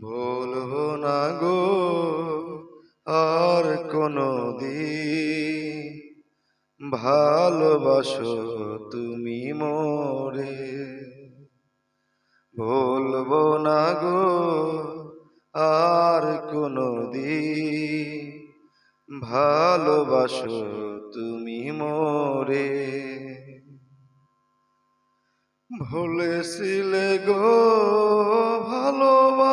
বলব না গো, আর কোনো দিন। ভালোবাসো তুমি মোরে। বলব না গো, আর কোনো দিন। ভালোবাসো তুমি মোরে। ভুলেছিলে গো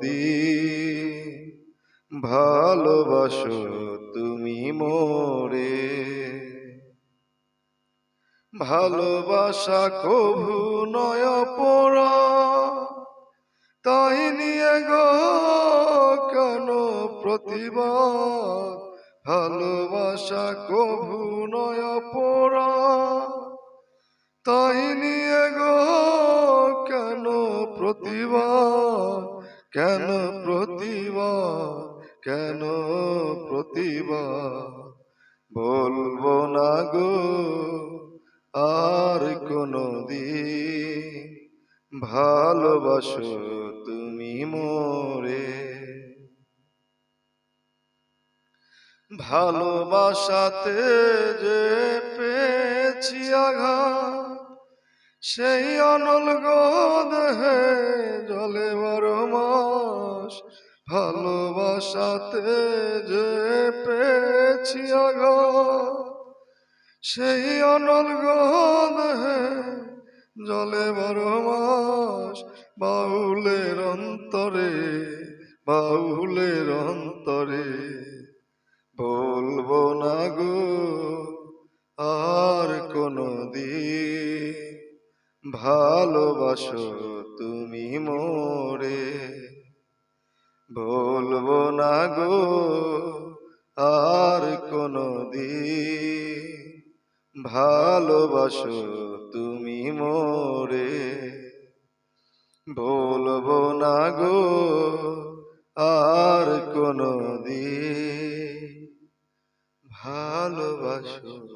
দিন ভালোবাসো তুমি মোরে। ভালোবাসা কভু নয় পড়া তাই নিয়ে গো কেন প্রতিবাদ? ভালোবাসা কভু নয় পড়া কেন প্রতিবাদ কেন প্রতিবাদ বলব না গো, আর কোনো দিন ভালোবাসো তুমি মোরে। ভালোবাসাতে যে পেয়েছি আঘাত, সেই অনল গো দেহে বারো মাস ভালোবাসাতে যে পেয়েছি আঘাত সেই অনল দেহে জলে মাস বাউলের অন্তরে বাউলের অন্তরে। বলব না গো, আর কোনো দিন ভালোবাসো। তুমি মোরে। বলব না গো, আর কোনো দিন ভালোবাসো তুমি মোরে। বলব না গো, আর কোনো দিন ভালোবাসো